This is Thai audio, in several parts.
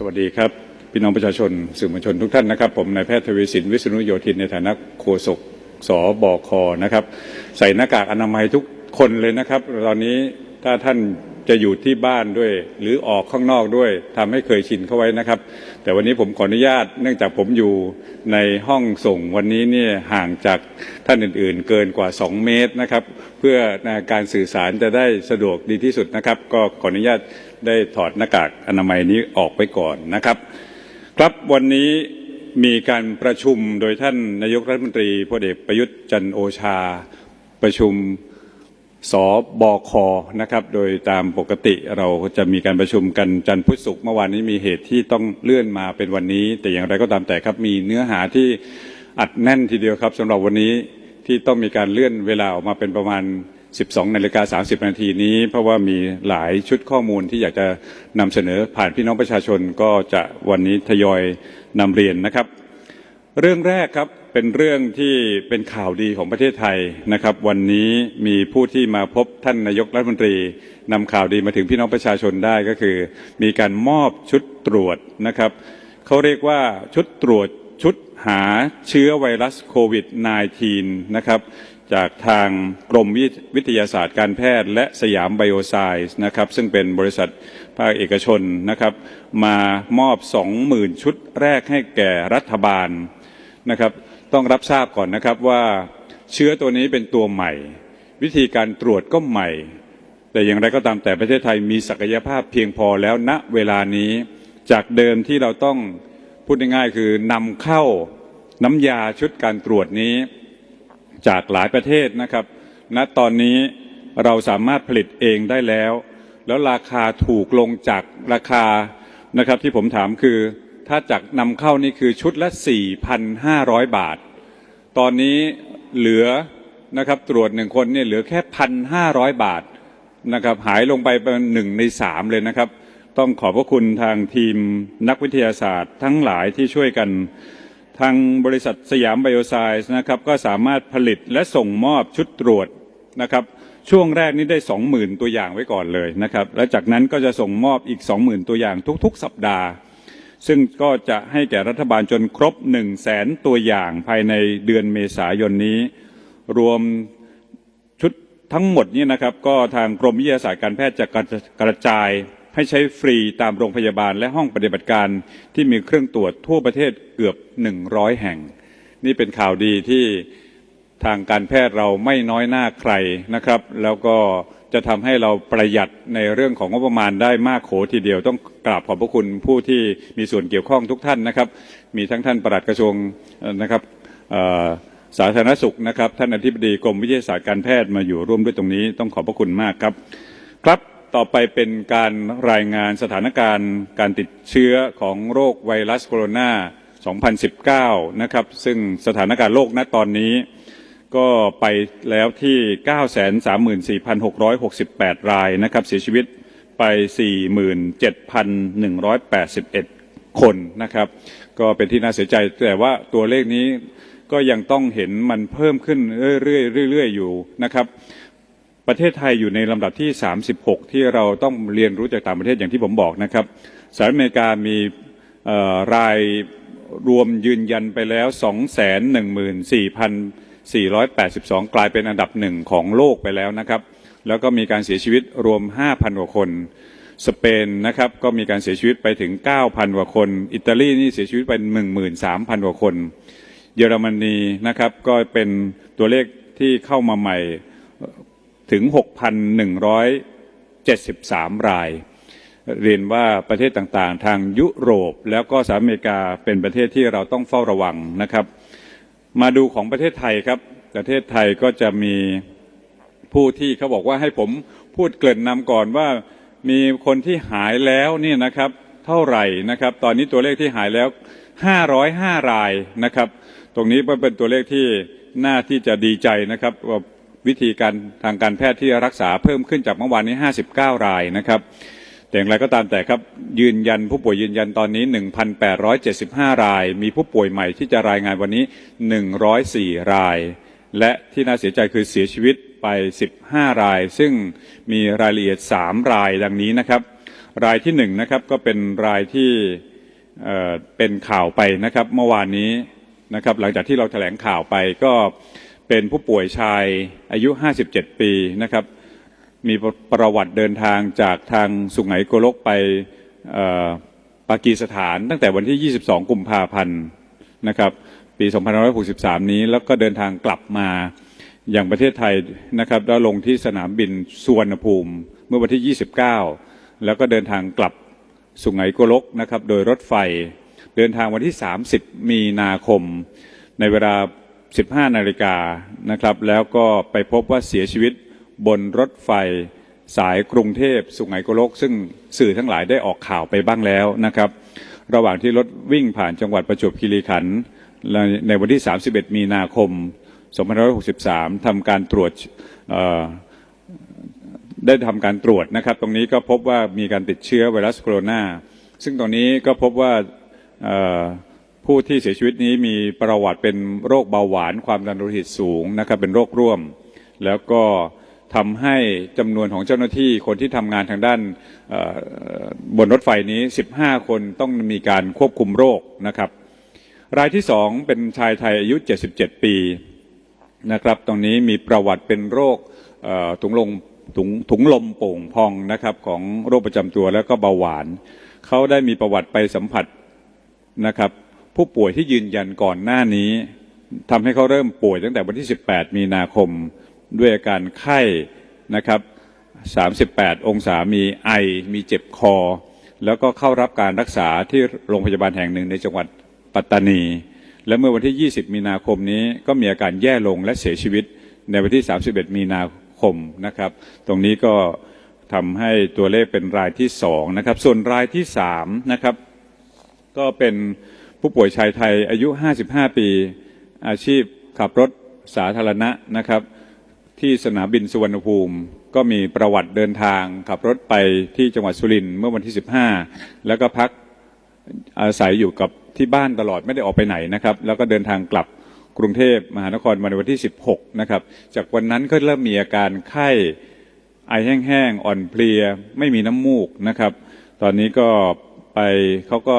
สวัสดีครับ พี่น้องประชาชนสื่อมวลชนทุกท่านนะครับ ผมนายแพทย์ทวีสินวิษณุโยธินในฐานะโฆษกสบคนะครับ ใส่หน้ากากอนามัยทุกคนเลยนะครับ ตอนนี้ถ้าท่านจะอยู่ที่บ้านด้วย หรือออกข้างนอกด้วยทำให้เคยชินเข้าไว้นะครับ แต่วันนี้ผมขออนุญาต เนื่องจากผมอยู่ในห้องส่งวันนี้เนี่ยห่างจากท่านอื่น ๆ เกินกว่า 2 เมตรนะครับ เพื่อการสื่อสารจะได้สะดวกดีที่สุดนะครับ ก็ขออนุญาต ได้ถอดหน้ากากอนามัยนี้ออกไปก่อนนะครับ ครับวันนี้มีการประชุมโดยท่านนายกรัฐมนตรีพลเอกประยุทธ์จันโอชา ประชุมสบคนะครับ โดยตามปกติเราจะมีการประชุมกันจันทร์พุธศุกร์เมื่อวานนี้มีเหตุที่ต้องเลื่อนมาเป็นวันนี้ แต่อย่างไรก็ตามแต่ครับมีเนื้อหาที่อัดแน่นทีเดียวครับสำหรับวันนี้ที่ต้องมีการเลื่อนเวลาออกมาเป็นประมาณ 12นาฬิกา30 นาทีนี้ เพราะว่ามีหลายชุดข้อมูลที่อยากจะนำเสนอผ่านพี่น้องประชาชนก็จะวันนี้ทยอยนำเรียนนะครับ เรื่องแรกครับเป็นเรื่องที่เป็นข่าวดีของประเทศไทยนะครับ วันนี้มีผู้ที่มาพบท่านนายกรัฐมนตรีนำข่าวดีมาถึงพี่น้องประชาชนได้ก็คือ มีการมอบชุดตรวจนะครับเขาเรียกว่าชุดตรวจชุดหาเชื้อไวรัสโควิด -19 นะครับ จากทางกรมวิทยาศาสตร์การแพทย์ และสยามไบโอไซส์นะครับซึ่งเป็นบริษัทภาคเอกชนนะครับ มามอบ 20,000 ชุดแรกให้แก่รัฐบาลนะครับ ต้องรับทราบก่อนนะครับว่าเชื้อตัวนี้เป็นตัวใหม่ วิธีการตรวจก็ใหม่ แต่อย่างไรก็ตามแต่ประเทศไทยมีศักยภาพเพียงพอแล้วณเวลานี้ จากเดิมที่เราต้องพูดง่ายๆคือนำเข้าน้ำยาชุดการตรวจนี้ จากหลายประเทศนะครับ ณตอนนี้เราสามารถผลิตเองได้แล้ว แล้วราคาถูกลงจากราคานะครับที่ผมถามคือถ้าจากนำเข้านี่คือชุดละ 4,500 บาท ตอนนี้เหลือนะครับตรวจหนึ่งคนเนี่ยเหลือแค่ 1,500 บาทนะครับหายลงไปเป็นหนึ่งในสามเลยนะครับ ต้องขอบพระคุณทางทีมนักวิทยาศาสตร์ทั้งหลายที่ช่วยกัน ทางบริษัทสยามไบโอไซส์นะครับก็สามารถผลิตและส่งมอบชุดตรวจนะครับช่วงแรกนี้ได้ 20,000 ตัวอย่างไว้ก่อนเลยนะครับและจากนั้นก็จะส่งมอบอีก 20,000 ตัวอย่างทุก ๆ สัปดาห์ ซึ่งก็จะให้แก่รัฐบาลจนครบ 1 0 0 0 0แสนตัวอย่างภายในเดือนเมษายนนี้ รวมชุดทั้งหมดนี้นะครับก็ทางกรมวิทยาศาสตร์การแพทย์จะกระจาย ให้ใช้ฟรีตามโรงพยาบาลและห้องปฏิบัติการที่มีเครื่องตรวจทั่วประเทศเกือบ 100 แห่ง นี่เป็นข่าวดีที่ทางการแพทย์เราไม่น้อยหน้าใครนะครับ แล้วก็จะทำให้เราประหยัดในเรื่องของงบประมาณได้มากโขทีเดียว ต้องกราบขอบพระคุณผู้ที่มีส่วนเกี่ยวข้องทุกท่านนะครับ มีทั้งท่านปลัดกระทรวงนะครับสาธารณสุขนะครับ ท่านอธิบดีกรมวิทยาศาสตร์การแพทย์มาอยู่ร่วมด้วยตรงนี้ ต้องขอบพระคุณมากครับ ครับ ต่อไปเป็นการรายงานสถานการณ์การติดเชื้อของโรคไวรัสโคโรนา 2019 นะครับ ซึ่งสถานการณ์โลกณตอนนี้ ก็ไปแล้วที่ 934,668 รายนะครับ เสียชีวิตไป 47,181 คนนะครับ ก็เป็นที่น่าเสียใจแต่ว่าตัวเลขนี้ก็ยังต้องเห็นมันเพิ่มขึ้นเรื่อยๆเรื่อยๆอยู่นะครับ ประเทศไทยอยู่ในลำดับที่ 36 ที่เราต้องเรียนรู้จากต่างประเทศอย่างที่ผมบอกนะครับสหรัฐอเมริกามีรายรวมยืนยันไปแล้ว 214,482 กลายเป็นอันดับหนึ่งของโลกไปแล้วนะครับ แล้วก็มีการเสียชีวิตรวม 5,000 กว่าคน สเปนนะครับก็มีการเสียชีวิตไปถึง 9,000 กว่าคน อิตาลีนี่เสียชีวิตไป13,000 กว่าคน เยอรมนีนะครับก็เป็นตัวเลขที่เข้ามาใหม่ ถึง 6,173 ราย เรียนว่าประเทศต่างๆ ทางยุโรป แล้วก็สหรัฐอเมริกาเป็นประเทศที่เราต้องเฝ้าระวังนะครับ มาดูของประเทศไทยครับ ประเทศไทยก็จะมีผู้ที่เขาบอกว่าให้ผมพูดเกริ่นนำก่อนว่ามีคนที่หายแล้วนี่นะครับเท่าไหร่นะครับ ตอนนี้ตัวเลขที่หายแล้ว 505 รายนะครับ ตรงนี้เป็นตัวเลขที่น่าที่จะดีใจนะครับ วิธีการทางการแพทย์ที่รักษาเพิ่มขึ้นจากเมื่อวานนี้ 59 รายนะครับ แต่อย่างไรก็ตามแต่ครับยืนยันผู้ป่วยยืนยันตอนนี้ 1,875 ราย มีผู้ป่วยใหม่ที่จะรายงานวันนี้ 104 ราย และที่น่าเสียใจคือเสียชีวิตไป 15 ราย ซึ่งมีรายละเอียด 3 รายดังนี้นะครับ รายที่หนึ่งนะครับก็เป็นรายที่เเป็นข่าวไปนะครับเมื่อวานนี้นะครับหลังจากที่เราแถลงข่าวไปก็ เป็นผู้ป่วยชายอายุ 57 ปีนะครับ มีประวัติเดินทางจากทางสุไหงโกลกไปปากีสถานตั้งแต่วันที่ 22 กุมภาพันธ์นะครับ ปี2563 นี้แล้วก็เดินทางกลับมาอย่างประเทศไทยนะครับแล้วลงที่สนามบินสุวรรณภูมิเมื่อวันที่ 29 แล้วก็เดินทางกลับสุไหงโกลกนะครับ โดยรถไฟ เดินทางวันที่ 30 มีนาคม ในเวลา 15 นาฬิกานะครับ แล้วก็ไปพบว่าเสียชีวิตบนรถไฟสายกรุงเทพสุไหงโกลก ซึ่งสื่อทั้งหลายได้ออกข่าวไปบ้างแล้วนะครับ ระหว่างที่รถวิ่งผ่านจังหวัดประจวบคีรีขันธ์ในวันที่ 31 มีนาคม 2563 ทำการตรวจได้ทำการตรวจนะครับ ตรงนี้ก็พบว่ามีการติดเชื้อไวรัสโคโรนาซึ่งตรงนี้ก็พบว่า ผู้ที่เสียชีวิตนี้มีประวัติเป็นโรคเบาหวานความดันโลหิตสูงนะครับเป็นโรคร่วม แล้วก็ทำให้จำนวนของเจ้าหน้าที่คนที่ทำงานทางด้านบนรถไฟนี้ 15 คนต้องมีการควบคุมโรคนะครับ รายที่สองเป็นชายไทยอายุ 77 ปีนะครับตรงนี้มีประวัติเป็นโรคถุงลมถุงถุงลมโป่งพองนะครับของโรคประจำตัวแล้วก็เบาหวาน เขาได้มีประวัติไปสัมผัสนะครับ ผู้ป่วยที่ยืนยันก่อนหน้านี้ทำให้เขาเริ่มป่วยตั้งแต่วันที่ 18 มีนาคม ด้วยอาการไข้นะครับ 38 องศามีไอ มีเจ็บคอ แล้วก็เข้ารับการรักษาที่โรงพยาบาลแห่งหนึ่งในจังหวัดปัตตานี และเมื่อวันที่ 20 มีนาคมนี้ก็มีอาการแย่ลงและเสียชีวิตในวันที่ 31 มีนาคมนะครับ ตรงนี้ก็ทำให้ตัวเลขเป็นรายที่สองนะครับ ส่วนรายที่สามนะครับ ก็เป็น ผู้ป่วยชายไทยอายุ 55 ปี อาชีพขับรถสาธารณะนะครับ ที่สนามบินสุวรรณภูมิ ก็มีประวัติเดินทาง ขับรถไปที่จังหวัดสุรินทร์เมื่อวันที่ 15 แล้วก็พักอาศัยอยู่กับที่บ้านตลอดไม่ได้ออกไปไหนนะครับ แล้วก็เดินทางกลับกรุงเทพมหานครมาในวันที่ 16 นะครับ จากวันนั้นก็เริ่มมีอาการไข้ไอแห้งๆ อ่อนเพลีย ไม่มีน้ำมูกนะครับ ตอนนี้ก็ไปเขาก็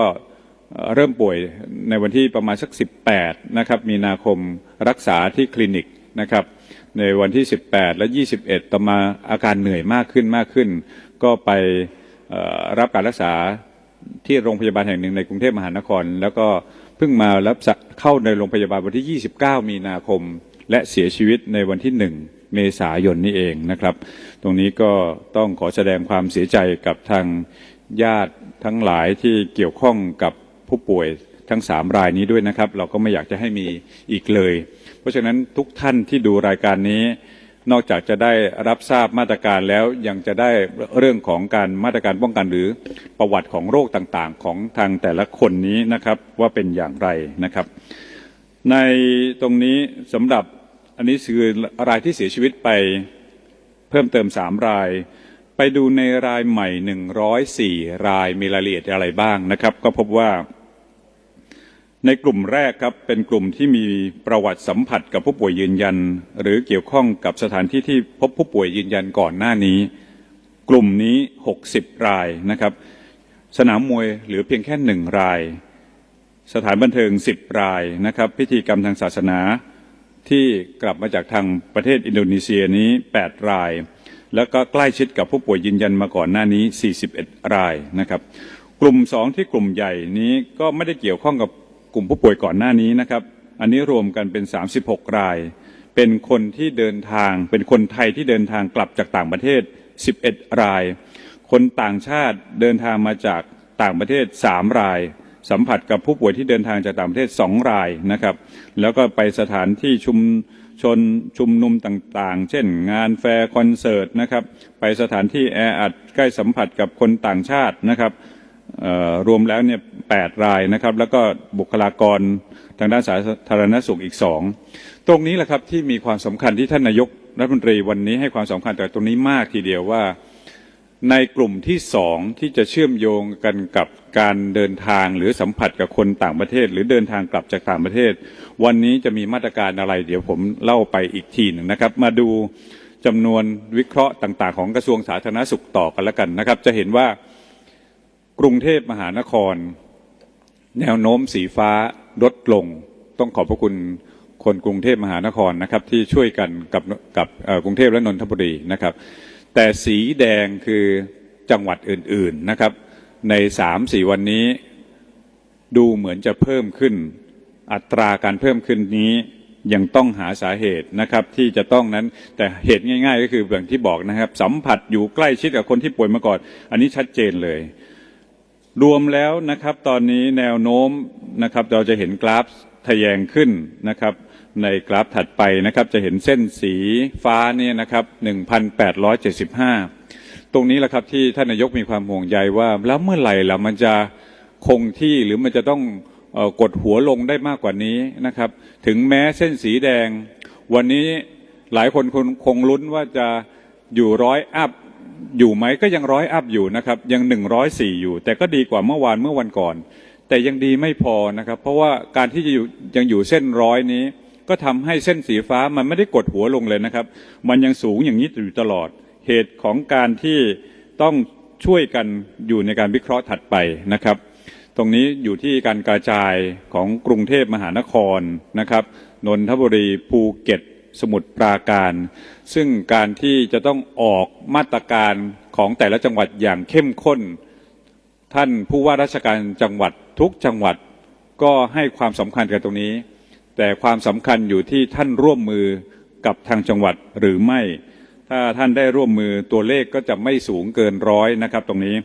เริ่มป่วยในวันที่ประมาณสัก 18 นะครับ มีนาคมรักษาที่คลินิกนะครับ ในวันที่ 18 และ 21 ต่อมาอาการเหนื่อยมากขึ้นมากขึ้น ก็ไปรับการรักษาที่โรงพยาบาลแห่งหนึ่งในกรุงเทพมหานคร แล้วก็เพิ่งมารับเข้าในโรงพยาบาลวันที่ 29 มีนาคม และเสียชีวิตในวันที่ 1 เมษายนนี้เองนะครับ ตรงนี้ก็ต้องขอแสดงความเสียใจกับทางญาติทั้งหลายที่เกี่ยวข้องกับ ผู้ป่วยทั้งสามรายนี้ด้วยนะครับ เราก็ไม่อยากจะให้มีอีกเลย เพราะฉะนั้นทุกท่านที่ดูรายการนี้ นอกจากจะได้รับทราบมาตรการแล้วยังจะได้เรื่องของการมาตรการป้องกันหรือประวัติของโรคต่างๆ ของทางแต่ละคนนี้นะครับว่าเป็นอย่างไรนะครับ ในตรงนี้สำหรับอันนี้คือรายที่เสียชีวิตไปเพิ่มเติมสามรายไปดูในรายใหม่ 104 รายมีรายละเอียดอะไรบ้างนะครับ ก็พบว่า ในกลุ่มแรกครับเป็นกลุ่มที่มีประวัติสัมผัสกับผู้ป่วยยืนยัน หรือเกี่ยวข้องกับสถานที่ที่พบผู้ป่วยยืนยันก่อนหน้านี้ กลุ่มนี้ 60 รายนะครับ สนามมวยเหลือเพียงแค่หนึ่งราย สถานบันเทิง 10 รายนะครับ พิธีกรรมทางศาสนาที่กลับมาจากทางประเทศอินโดนีเซียนี้ 8 ราย แล้วก็ใกล้ชิดกับผู้ป่วยยืนยันมาก่อนหน้านี้ 41 รายนะครับ กลุ่ม 2 ที่กลุ่มใหญ่นี้ก็ไม่ได้เกี่ยวข้องกับ กลุ่มผู้ป่วยก่อนหน้านี้นะครับ อันนี้รวมกันเป็น 36 ราย เป็นคนที่เดินทาง เป็นคนไทยที่เดินทางกลับจากต่างประเทศ 11 ราย คนต่างชาติเดินทางมาจากต่างประเทศ 3 ราย สัมผัสกับผู้ป่วยที่เดินทางจากต่างประเทศ 2 รายนะครับ แล้วก็ไปสถานที่ชุมชนชุมนุมต่างๆ เช่น งานแฟร์คอนเสิร์ตนะครับ ไปสถานที่แออัดใกล้สัมผัสกับคนต่างชาตินะครับ รวมแล้วเนี่ยแปดรายนะครับ แล้วก็บุคลากรทางด้านสาธารณสุขอีกสองตรงนี้แหละครับที่มีความสำคัญที่ท่านนายกรัฐมนตรีวันนี้ให้ความสำคัญแต่ตรงนี้มากทีเดียวว่าในกลุ่มที่สองที่จะเชื่อมโยงกันกับการเดินทางหรือสัมผัสกับคนต่างประเทศ หรือเดินทางกลับจากต่างประเทศ วันนี้จะมีมาตรการอะไร เดี๋ยวผมเล่าไปอีกทีหนึ่งนะครับ มาดูจำนวนวิเคราะห์ต่าง ๆ ของกระทรวงสาธารณสุขต่อกันแล้วกันนะครับ จะเห็นว่า กรุงเทพมหานคร แนวโน้มสีฟ้าลดลง ต้องขอบพระคุณคนกรุงเทพมหานครนะครับ ที่ช่วยกันกับกับกรุงเทพและนนทบุรีนะครับ แต่สีแดงคือจังหวัดอื่นๆนะครับ ในสามสี่วันนี้ดูเหมือนจะเพิ่มขึ้น อัตราการเพิ่มขึ้นนี้ยังต้องหาสาเหตุนะครับ ที่จะต้องนั้นแต่เหตุง่าย ๆ ก็คืออย่างที่บอกนะครับ สัมผัสอยู่ใกล้ชิดกับคนที่ป่วยมาก่อน อันนี้ชัดเจนเลย รวมแล้วนะครับตอนนี้แนวโน้มนะครับเราจะเห็นกราฟทะแยงขึ้นนะครับ ในกราฟถัดไปนะครับจะเห็นเส้นสีฟ้าเนี่ยนะครับ1,875 ตรงนี้แหละครับที่ท่านนายกมีความห่วงใยว่า แล้วเมื่อไหร่ล่ะมันจะคงที่หรือมันจะต้องออกดหัวลงได้มากกว่านี้นะครับ ถึงแม้เส้นสีแดง วันนี้หลายคนคงลุ้นว่าจะอยู่ร้อยอัพ อยู่ไหมก็ยังร้อยอัพอยู่นะครับยังหนึ่งร้อยสี่อยู่ แต่ก็ดีกว่าเมื่อวานเมื่อวันก่อน แต่ยังดีไม่พอนะครับ เพราะว่าการที่จะอยู่ยังอยู่เส้นร้อยนี้ ก็ทำให้เส้นสีฟ้ามันไม่ได้กดหัวลงเลยนะครับ มันยังสูงอย่างนี้อยู่ตลอดเหตุของการที่ต้องช่วยกันอยู่ในการวิเคราะห์ถัดไปนะครับ ตรงนี้อยู่ที่การกระจายของกรุงเทพมหานครนะครับนนทบุรีภูเก็ต สมุทรปราการ ซึ่งการที่จะต้องออกมาตรการของแต่ละจังหวัดอย่างเข้มข้น ท่านผู้ว่าราชการจังหวัดทุกจังหวัดก็ให้ความสำคัญกับตรงนี้ แต่ความสำคัญอยู่ที่ท่านร่วมมือกับทางจังหวัดหรือไม่ ถ้าท่านได้ร่วมมือตัวเลขก็จะไม่สูงเกินร้อยนะครับ ตรงนี้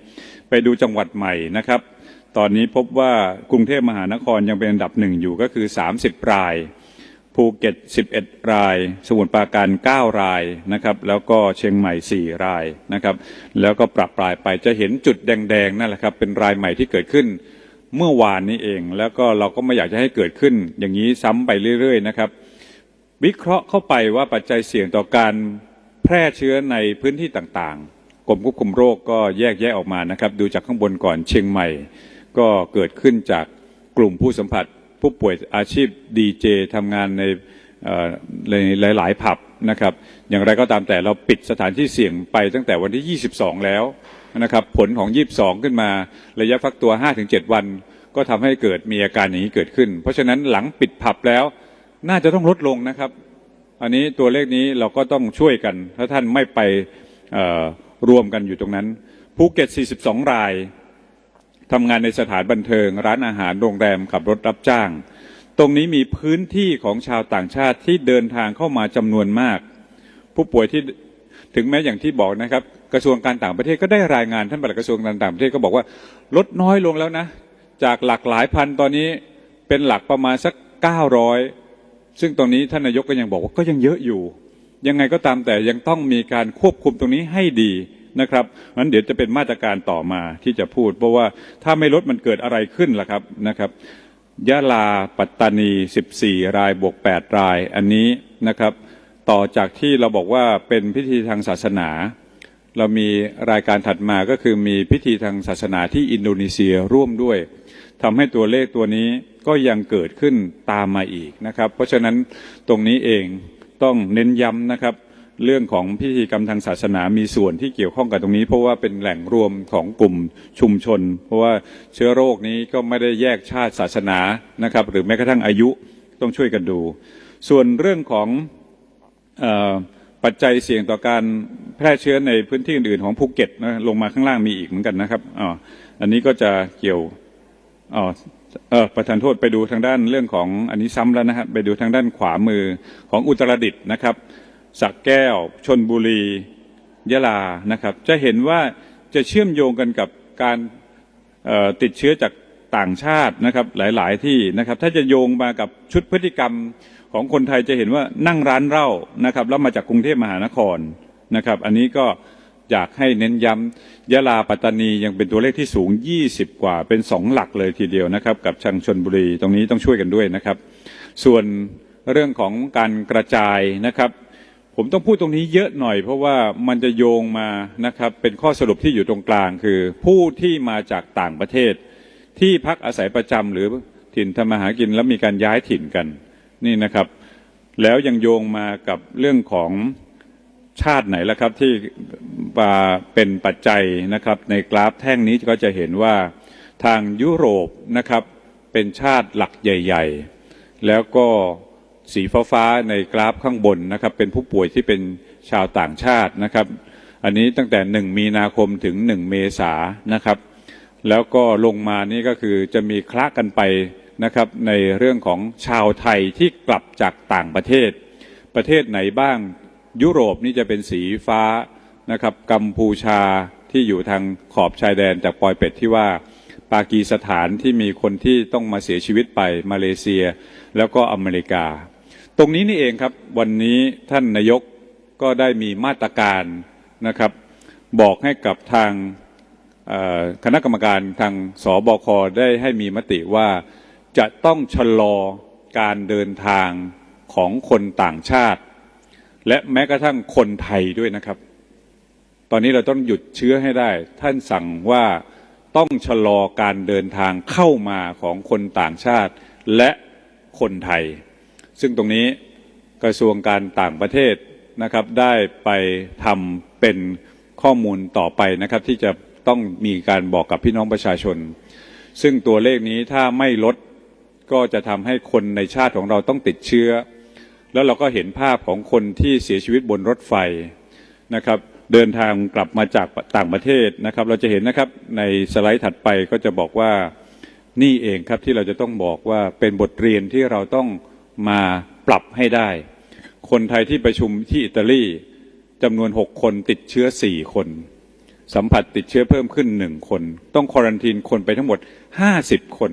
ไปดูจังหวัดใหม่นะครับ ตอนนี้พบว่ากรุงเทพมหานครยังเป็นอันดับหนึ่งอยู่ก็คือ 30 ราย ภูเก็ต 11 ราย สมุทรปราการ 9 รายนะครับ แล้วก็เชียงใหม่ 4 รายนะครับ แล้วก็ปรับปลายไปจะเห็นจุดแดงๆนั่นแหละครับ เป็นรายใหม่ที่เกิดขึ้นเมื่อวานนี้เอง แล้วก็เราก็ไม่อยากจะให้เกิดขึ้น อย่างนี้ซ้ำไปเรื่อย ๆ นะครับ วิเคราะห์เข้าไปว่าปัจจัยเสี่ยงต่อการแพร่เชื้อในพื้นที่ต่างๆ กรมควบคุมโรคก็แยกแยะออกมานะครับ ดูจากข้างบนก่อนเชียงใหม่ ก็เกิดขึ้นจากกลุ่มผู้สัมผัส ผู้ป่วยอาชีพดีเจทำงานในในหลาย ๆ ผับนะครับ อย่างไรก็ตามแต่เราปิดสถานที่เสี่ยงไปตั้งแต่วันที่ 22 แล้วนะครับผลของ 22 ขึ้นมาระยะฟักตัว 5-7 วัน ก็ทำให้เกิดมีอาการอย่างนี้เกิดขึ้น เพราะฉะนั้นหลังปิดผับแล้วน่าจะต้องลดลงนะครับ อันนี้ตัวเลขนี้เราก็ต้องช่วยกัน ถ้าท่านไม่ไปเอ่อรวมกันอยู่ตรงนั้นภูเก็ต 42 ราย ทำงานในสถานบันเทิง ร้านอาหารโรงแรมขับรถรับจ้าง ตรงนี้มีพื้นที่ของชาวต่างชาติที่เดินทางเข้ามาจำนวนมาก ผู้ป่วยที่ถึงแม้อย่างที่บอกนะครับ กระทรวงการต่างประเทศก็ได้รายงานท่านปลัดกระทรวงการต่างประเทศก็บอกว่าลดน้อยลงแล้วนะ จากหลักหลายพันตอนนี้เป็นหลักประมาณสัก900ซึ่งตรงนี้ท่านนายกก็ยังบอกว่าก็ยังเยอะอยู่ ยังไงก็ตามแต่ยังต้องมีการควบคุมตรงนี้ให้ดี นะครับงั้นเดี๋ยวจะเป็นมาตรการต่อมาที่จะพูด เพราะว่าถ้าไม่ลดมันเกิดอะไรขึ้นล่ะครับนะครับยะลาปัตตานี 14 รายบวก 8 รายอันนี้นะครับ ต่อจากที่เราบอกว่าเป็นพิธีทางศาสนา เรามีรายการถัดมาก็คือมีพิธีทางศาสนาที่อินโดนีเซียร่วมด้วยทำให้ตัวเลขตัวนี้ก็ยังเกิดขึ้นตามมาอีกนะครับ เพราะฉะนั้นตรงนี้เองต้องเน้นย้ำนะครับ เรื่องของพิธีกรรมทางศาสนามีส่วนที่เกี่ยวข้องกับตรงนี้ เพราะว่าเป็นแหล่งรวมของกลุ่มชุมชน เพราะว่าเชื้อโรคนี้ก็ไม่ได้แยกชาติศาสนานะครับ หรือแม้กระทั่งอายุต้องช่วยกันดู ส่วนเรื่องของออปัจจัยเสี่ยงต่อการแพร่เชื้อในพื้นที่อื่นๆของภูเก็ตนะลงมาข้างล่างมีอีกเหมือนกันนะครับอ๋ออันนี้ก็จะเกี่ยวอ๋อเออประธานโทษไปดูทางด้านเรื่องของอันนี้ซ้ำแล้วนะครับไปดูทางด้านขวามือของอุตรดิตถ์นะครับ สักแก้ว ชนบุรี ยะลานะครับ จะเห็นว่าจะเชื่อมโยงกันกับการติดเชื้อจากต่างชาตินะครับหลาย ๆ ที่นะครับ ถ้าจะโยงมากับชุดพฤติกรรมของคนไทยจะเห็นว่านั่งร้านเหล้านะครับ แล้วมาจากกรุงเทพมหานครนะครับ อันนี้ก็อยากให้เน้นย้ำยะลาปัตตานียังเป็นตัวเลขที่สูง 20 กว่าเป็นสองหลักเลยทีเดียวนะครับ กับชังชนบุรีตรงนี้ต้องช่วยกันด้วยนะครับ ส่วนเรื่องของการกระจายนะครับ ผมต้องพูดตรงนี้เยอะหน่อย เพราะว่ามันจะโยงมานะครับ เป็นข้อสรุปที่อยู่ตรงกลางคือ ผู้ที่มาจากต่างประเทศ ที่พักอาศัยประจำหรือถิ่นทำมาหากินแล้วมีการย้ายถิ่นกันนี่นะครับ แล้วยังโยงมากับเรื่องของชาติไหนแล้วครับที่มาเป็นปัจจัยนะครับ ในกราฟแท่งนี้ก็จะเห็นว่าทางยุโรปนะครับเป็นชาติหลักใหญ่ ๆ แล้วก็ สีฟ้าๆในกราฟข้างบนนะครับ เป็นผู้ป่วยที่เป็นชาวต่างชาตินะครับ อันนี้ตั้งแต่ 1 มีนาคมถึง 1 เมษานะครับ แล้วก็ลงมานี่ก็คือจะมีคละกันไปนะครับ ในเรื่องของชาวไทยที่กลับจากต่างประเทศ ประเทศไหนบ้างยุโรปนี่จะเป็นสีฟ้านะครับกัมพูชาที่อยู่ทางขอบชายแดนจากปอยเป็ดที่ว่าปากีสถานที่มีคนที่ต้องมาเสียชีวิตไปมาเลเซีย แล้วก็อเมริกา รงนี้นี่เองครับวันนี้ท่านนายกก็ได้มีมาตรการนะครับ บอกให้กับทางคณะกรรมการทางสบคได้ให้มีมติว่าจะต้องชะลอการเดินทางของคนต่างชาติ และแม้กระทั่งคนไทยด้วยนะครับ ตอนนี้เราต้องหยุดเชื้อให้ได้ ท่านสั่งว่าต้องชะลอการเดินทางเข้ามาของคนต่างชาติและคนไทย ซึ่งตรงนี้กระทรวงการต่างประเทศนะครับ ได้ไปทำเป็นข้อมูลต่อไปนะครับ ที่จะต้องมีการบอกกับพี่น้องประชาชน ซึ่งตัวเลขนี้ถ้าไม่ลดก็จะทำให้คนในชาติของเราต้องติดเชื้อ แล้วเราก็เห็นภาพของคนที่เสียชีวิตบนรถไฟนะครับ เดินทางกลับมาจากต่างประเทศนะครับ เราจะเห็นนะครับในสไลด์ถัดไปก็จะบอกว่านี่เองครับที่เราจะต้องบอกว่าเป็นบทเรียนที่เราต้อง มาปรับให้ได้ คนไทยที่ประชุมที่อิตาลีจำนวน6คนติดเชื้อ4คน สัมผัสติดเชื้อเพิ่มขึ้น1คน ต้องควอรันทีนคนไปทั้งหมด50คน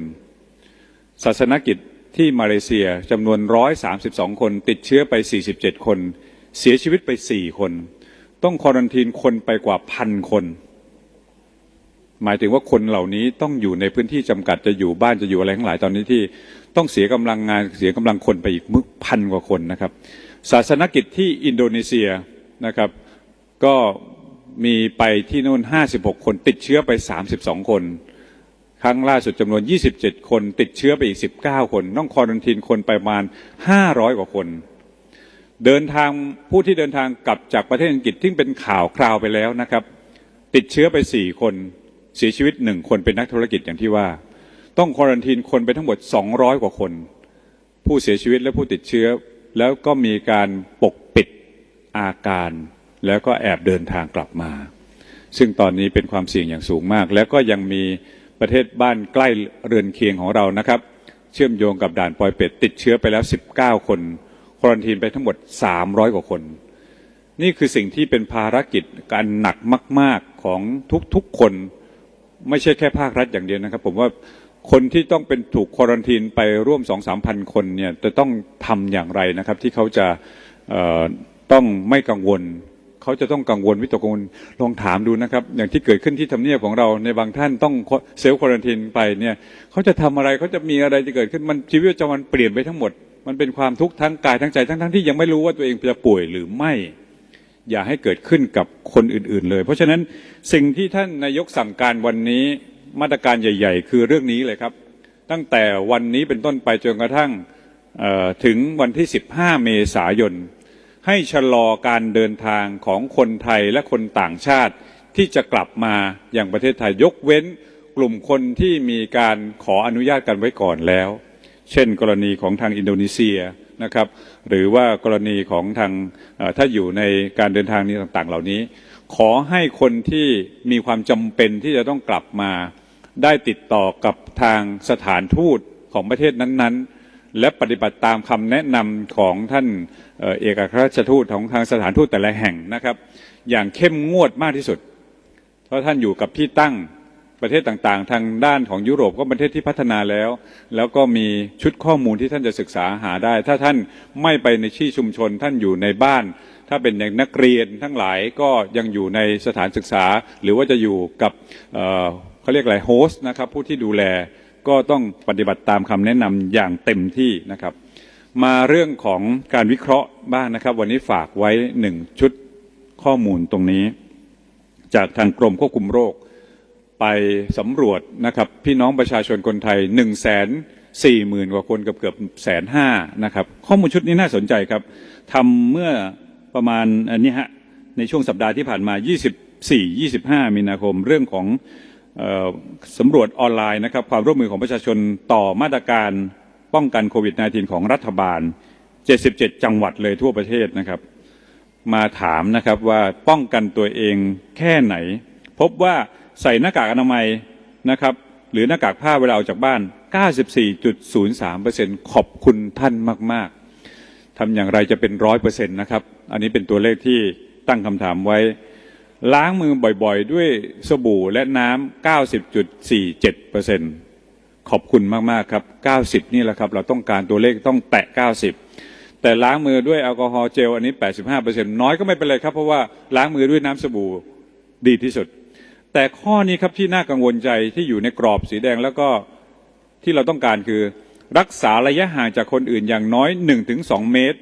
ศาสนกิจที่มาเลเซียจำนวน132คน ติดเชื้อไป47คน เสียชีวิตไป4คน ต้องควอรันทีนคนไปกว่าพันคน หมายถึงว่าคนเหล่านี้ต้องอยู่ในพื้นที่จำกัดจะอยู่บ้านจะอยู่อะไรทั้งหลายตอนนี้ที่ต้องเสียกำลังงานเสียกำลังคนไปอีกมึกพันกว่าคนนะครับ ศาสนกิจที่อินโดนีเซียนะครับ ก็มีไปที่นู่น 56 คนติดเชื้อไป 32 คน ครั้งล่าสุดจำนวน 27 คนติดเชื้อไปอีก 19 คนต้องคอรันทีนคนไปประมาณ 500 กว่าคน เดินทางผู้ที่เดินทางกลับจากประเทศอังกฤษที่เป็นข่าวคราวไปแล้วนะครับ ติดเชื้อไป 4 คน เสียชีวิต1คนเป็นนักธุรกิจอย่างที่ว่า ต้องควอรันทีนคนไปทั้งหมด 200 กว่าคน ผู้เสียชีวิตและผู้ติดเชื้อ แล้วก็มีการปกปิดอาการ แล้วก็แอบเดินทางกลับมา ซึ่งตอนนี้เป็นความเสี่ยงอย่างสูงมาก แล้วก็ยังมีประเทศบ้านใกล้เรือนเคียงของเรานะครับ เชื่อมโยงกับด่านปอยเป็ดติดเชื้อไปแล้ว 19 คนควอรันทีนไปทั้งหมด 300 กว่าคน นี่คือสิ่งที่เป็นภารกิจการหนักมาก ๆของทุกๆคน ไม่ใช่แค่ภาครัฐอย่างเดียวนะครับ ผมว่าคนที่ต้องเป็นถูกควอรันทีนไปร่วมสองสามพันคนเนี่ยจะต้องทำอย่างไรนะครับ ที่เขาจะต้องไม่กังวล เขาจะต้องกังวลวิตกกังวลลองถามดูนะครับ อย่างที่เกิดขึ้นที่ทำเนียบของเราในบางท่านต้องเซลฟ์ควอรันทีนไปเนี่ยเขาจะทำอะไรเขาจะมีอะไรจะเกิดขึ้นมันชีวิตประจำวันเปลี่ยนไปทั้งหมด มันเป็นความทุกข์ทั้งกายทั้งใจทั้งทั้งที่ยังไม่รู้ว่าตัวเองจะป่วยหรือไม่ อย่าให้เกิดขึ้นกับคนอื่นๆเลย เพราะฉะนั้นสิ่งที่ท่านนายกสั่งการวันนี้มาตรการใหญ่ ๆ คือเรื่องนี้เลยครับ ตั้งแต่วันนี้เป็นต้นไปจนกระทั่งถึงวันที่ 15 เมษายน ให้ชะลอการเดินทางของคนไทยและคนต่างชาติที่จะกลับมาอย่างประเทศไทยยกเว้นกลุ่มคนที่มีการขออนุญาตกันไว้ก่อนแล้ว เช่น กรณีของทางอินโดนีเซีย นะครับ หรือว่ากรณีของทางถ้าอยู่ในการเดินทางนี้ต่างๆ เหล่านี้ ขอให้คนที่มีความจำเป็นที่จะต้องกลับมา ได้ติดต่อกับทางสถานทูตของประเทศนั้นๆ และปฏิบัติตามคำแนะนำของท่านเอ่อเอกอัครราชทูตของทางสถานทูตแต่ละแห่งนะครับ อย่างเข้มงวดมากที่สุด เพราะท่านอยู่กับที่ตั้ง ประเทศต่างๆ ทางด้านของยุโรปก็ประเทศที่พัฒนาแล้ว แล้วก็มีชุดข้อมูลที่ท่านจะศึกษาหาได้ ถ้าท่านไม่ไปในที่ชุมชนท่านอยู่ในบ้าน ถ้าเป็นอย่างนักเรียนทั้งหลายก็ยังอยู่ในสถานศึกษา หรือว่าจะอยู่กับเเขาเรียกอะไรโฮสต์นะครับผู้ที่ดูแลก็ต้องปฏิบัติตามคำแนะนำอย่างเต็มที่นะครับ มาเรื่องของการวิเคราะห์บ้างนะครับ วันนี้ฝากไว้หนึ่งชุดข้อมูลตรงนี้ จากทางกรมควบคุมโรค ไปสำรวจนะครับพี่น้องประชาชนคนไทย1นึ่งแสนสี่หมื่นกว่าคนกับเกือบแสนห้านะครับข้อมูลชุดนี้น่าสนใจครับทำเมื่อประมาณอันนี้ฮะในช่วงสัปดาห์ที่ผ่านมา 24 25 มีนาคม เรื่องของออสำรวจออนไลน์นะครับความร่วมมือของประชาชนต่อมาตรการป้องกันโควิด -19 ของรัฐบาล 77 จังหวัดเลยทั่วประเทศนะครับ มาถามนะครับว่าป้องกันตัวเองแค่ไหน พบว่า ใส่หน้ากากอนามัยนะครับ หรือหน้ากากผ้าเวลาออกจากบ้าน 94.03%ขอบคุณท่านมาก ๆทำอย่างไรจะเป็นร้อยเปอร์เซ็นต์นะครับ อันนี้เป็นตัวเลขที่ตั้งคำถามไว้ ล้างมือบ่อยๆ ด้วยสบู่และน้ำ 90.47%ขอบคุณมาก ๆ ครับ 90 นี่แหละครับ เราต้องการตัวเลขต้องแตะ 90แต่ล้างมือด้วยแอลกอฮอล์เจลอันนี้ 85%น้อยก็ไม่เป็นไรครับ เพราะว่าล้างมือด้วยน้ำสบู่ดีที่สุด แต่ข้อนี้ครับที่น่ากังวลใจที่อยู่ในกรอบสีแดงแล้วก็ที่เราต้องการคือรักษาระยะห่างจากคนอื่นอย่างน้อย 1-2 เมตร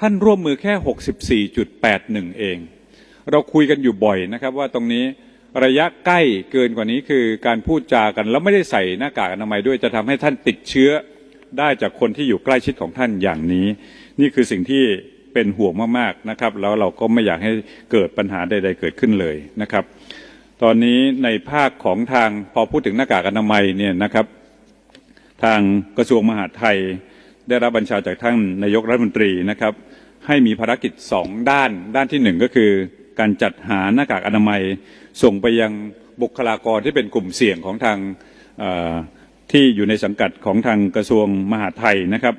ท่านร่วมมือแค่ 64.81 เอง เราคุยกันอยู่บ่อยนะครับว่าตรงนี้ระยะใกล้เกินกว่านี้คือการพูดจากันแล้วไม่ได้ใส่หน้ากากอนามัยด้วยจะทำให้ท่านติดเชื้อได้จากคนที่อยู่ใกล้ชิดของท่านอย่างนี้ นี่คือสิ่งที่เป็นห่วงมากๆนะครับ แล้วเราก็ไม่อยากให้เกิดปัญหาใด ๆ เกิดขึ้นเลยนะครับ ตอนนี้ในภาคของทางพอพูดถึงหน้ากากอนามัยเนี่ยนะครับ ทางกระทรวงมหาดไทย ได้รับบัญชาจากท่านนายกรัฐมนตรีนะครับ ให้มีภารกิจสองด้าน ด้านที่หนึ่งก็คือ การจัดหาหน้ากากอนามัย ส่งไปยังบุคลากรที่เป็นกลุ่มเสี่ยงของทางที่อยู่ในสังกัดของทางกระทรวงมหาดไทยนะครับ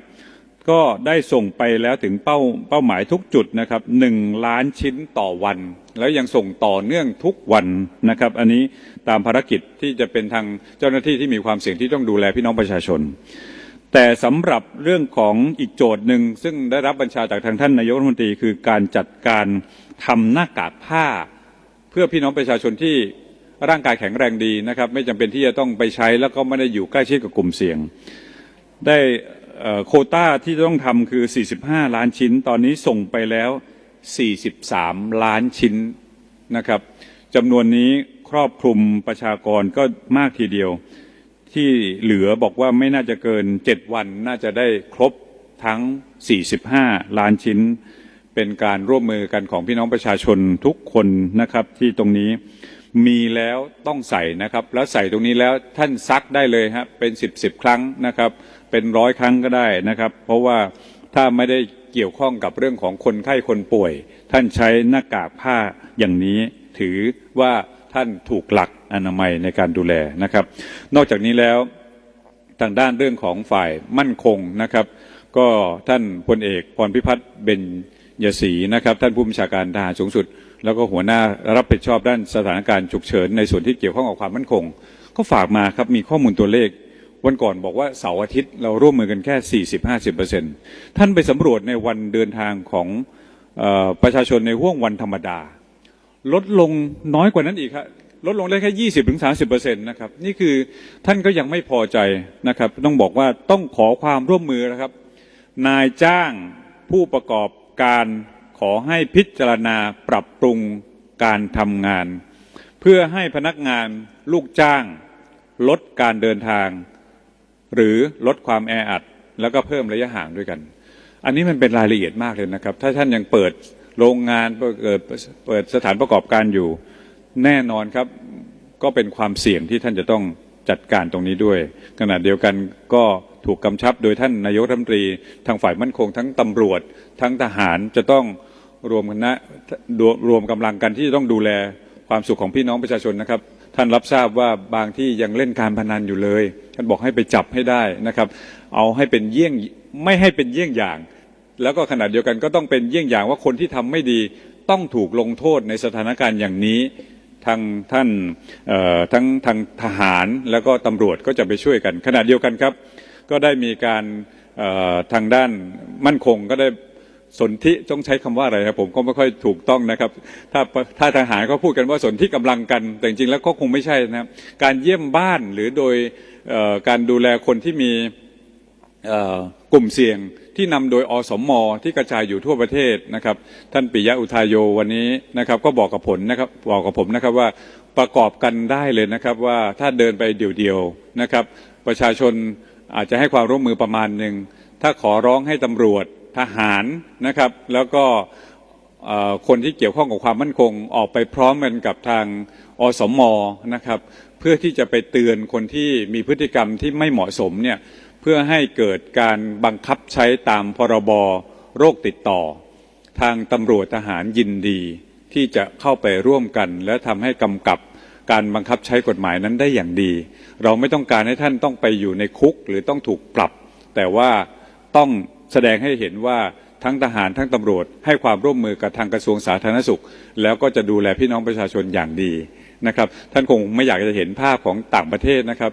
ก็ได้ส่งไปแล้วถึงเป้าเป้าหมายทุกจุดนะครับหนึ่งล้านชิ้นต่อวัน แล้วยังส่งต่อเนื่องทุกวันนะครับ อันนี้ตามภารกิจที่จะเป็นทางเจ้าหน้าที่ที่มีความเสี่ยงที่ต้องดูแลพี่น้องประชาชน แต่สำหรับเรื่องของอีกโจทย์หนึ่งซึ่งได้รับบัญชาจากทางท่านนายกรัฐมนตรีคือการจัดการทำหน้ากากผ้า เพื่อพี่น้องประชาชนที่ร่างกายแข็งแรงดีนะครับ ไม่จำเป็นที่จะต้องไปใช้แล้วก็ไม่ได้อยู่ใกล้ชิดกับกลุ่มเสี่ยง ได้ โคต้าที่ต้องทำคือ 45 ล้านชิ้น ตอนนี้ส่งไปแล้ว 43 ล้านชิ้นนะครับจำนวนนี้ครอบคลุมประชากรก็มากทีเดียว ที่เหลือบอกว่าไม่น่าจะเกิน 7 วันน่าจะได้ครบทั้ง 45 ล้านชิ้น เป็นการร่วมมือกันของพี่น้องประชาชนทุกคนนะครับที่ตรงนี้มีแล้วต้องใส่นะครับ แล้วใส่ตรงนี้แล้วท่านซักได้เลยฮะเป็น10 10ครั้งนะครับ เป็นร้อยครั้งก็ได้นะครับ เพราะว่าถ้าไม่ได้เกี่ยวข้องกับเรื่องของคนไข้คนป่วย ท่านใช้หน้ากากผ้าอย่างนี้ ถือว่าท่านถูกหลักอนามัยในการดูแลนะครับ นอกจากนี้แล้วทางด้านเรื่องของฝ่ายมั่นคงนะครับ ก็ท่านพลเอกพรพิพัฒน์เบญยศรีนะครับ ท่านผู้บัญชาการทหารสูงสุด แล้วก็หัวหน้ารับผิดชอบด้านสถานการณ์ฉุกเฉินในส่วนที่เกี่ยวข้องกับความมั่นคง ก็ฝากมาครับมีข้อมูลตัวเลข วันก่อนบอกว่าเสาร์อาทิตย์เราร่วมมือกันแค่ 40-50%ท่านไปสำรวจในวันเดินทางของอประชาชนในห่วงวันธรรมดา ลดลงน้อยกว่านั้นอีกครับลดลงได้แค่ยี่สิบถึงสาสิบเปอร์เซ็นต์นะครับนี่คือท่านก็ยังไม่พอใจนะครับ ต้องบอกว่าต้องขอความร่วมมือนะครับ นายจ้างผู้ประกอบการขอให้พิจารณาปรับปรุงการทำงาน เพื่อให้พนักงานลูกจ้าง ลดการเดินทาง หรือลดความแออัดแล้วก็เพิ่มระยะห่างด้วยกัน อันนี้มันเป็นรายละเอียดมากเลยนะครับ ถ้าท่านยังเปิดโรงงานเปิดเปิดสถานประกอบการอยู่ แน่นอนครับก็เป็นความเสี่ยงที่ท่านจะต้องจัดการตรงนี้ด้วย ขณะเดียวกันก็ถูกกำชับโดยท่านนายกรัฐมนตรี ทางฝ่ายมั่นคงทั้งตำรวจ ทั้งทหารจะต้องรวมคณะรวมกำลังกันที่จะต้องดูแลความสุขของพี่น้องประชาชนนะครับ ท่านรับทราบว่าบางที่ยังเล่นการพนันอยู่เลย ท่านบอกให้ไปจับให้ได้นะครับ เอาให้เป็นเยี่ยงไม่ให้เป็นเยี่ยงอย่าง แล้วก็ขณะเดียวกันก็ต้องเป็นเยี่ยงอย่างว่าคนที่ทำไม่ดีต้องถูกลงโทษในสถานการณ์อย่างนี้ทางท่านทั้งทางทหารแล้วก็ตำรวจก็จะไปช่วยกัน ขณะเดียวกันครับ ก็ได้มีการทางด้านมั่นคงก็ได้ สนธิต้องใช้คำว่าอะไรครับผมก็ไม่ค่อยถูกต้องนะครับ ถ้าถ้าทหารเขาพูดกันว่าสนธิกำลังกัน แต่จริงๆแล้วก็คงไม่ใช่นะครับ การเยี่ยมบ้านหรือโดยการดูแลคนที่มีกลุ่มเสี่ยงที่นำโดยอสมที่กระจายอยู่ทั่วประเทศนะครับ ท่านปิยะอุทายโยวันนี้นะครับ ก็บอกกับผลนะครับบอกกับผมนะครับว่าประกอบกันได้เลยนะครับว่าถ้าเดินไปเดี่ยวๆนะครับ ประชาชนอาจจะให้ความร่วมมือประมาณหนึ่งถ้าขอร้องให้ตำรวจ ทหารนะครับ แล้วก็คนที่เกี่ยวข้องกับความมั่นคงออกไปพร้อมกันกับทางอสมนะครับ เพื่อที่จะไปเตือนคนที่มีพฤติกรรมที่ไม่เหมาะสมเนี่ยเพื่อให้เกิดการบังคับใช้ตามพรบโรคติดต่อ ทางตำรวจทหารยินดี ที่จะเข้าไปร่วมกัน และทำให้กำกับการบังคับใช้กฎหมายนั้นได้อย่างดี เราไม่ต้องการให้ท่านต้องไปอยู่ในคุกหรือต้องถูกปรับ แต่ว่าต้อง แสดงให้เห็นว่าทั้งทหารทั้งตำรวจ ให้ความร่วมมือกับทางกระทรวงสาธารณสุข แล้วก็จะดูแลพี่น้องประชาชนอย่างดีนะครับ ท่านคงไม่อยากจะเห็นภาพของต่างประเทศนะครับ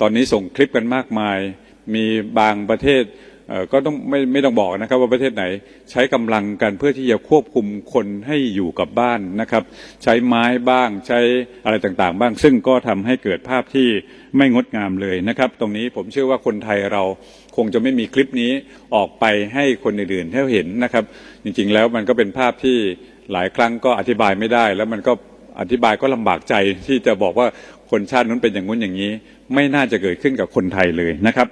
ตอนนี้ส่งคลิปกันมากมาย มีบางประเทศเก็ต้องไม่ไม่ต้องบอกนะครับว่าประเทศไหนใช้กำลังกันเพื่อที่จะควบคุมคนให้อยู่กับบ้านนะครับ ใช้ไม้บ้างใช้อะไรต่างๆ บ้าง ซึ่งก็ทำให้เกิดภาพที่ไม่งดงามเลยนะครับ ตรงนี้ผมเชื่อว่าคนไทยเรา คงจะไม่มีคลิปนี้ออกไปให้คนอื่นๆให้เห็นนะครับ จริงๆแล้วมันก็เป็นภาพที่หลายครั้งก็อธิบายไม่ได้ แล้วมันก็อธิบายก็ลำบากใจที่จะบอกว่าคนชาตินู้นเป็นอย่างนู้นอย่างนี้ ไม่น่าจะเกิดขึ้นกับคนไทยเลยนะครับ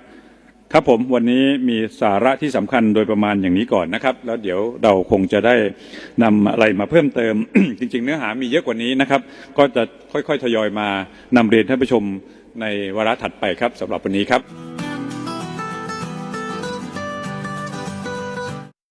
ครับผมวันนี้มีสาระที่สำคัญโดยประมาณอย่างนี้ก่อนนะครับ แล้วเดี๋ยวเราคงจะได้นำอะไรมาเพิ่มเติม จริง ๆ เนื้อหามีเยอะกว่านี้นะครับ ก็จะค่อยๆทยอยมานำเรียนท่านผู้ชมในวาระถัดไปครับสำหรับวันนี้ครับ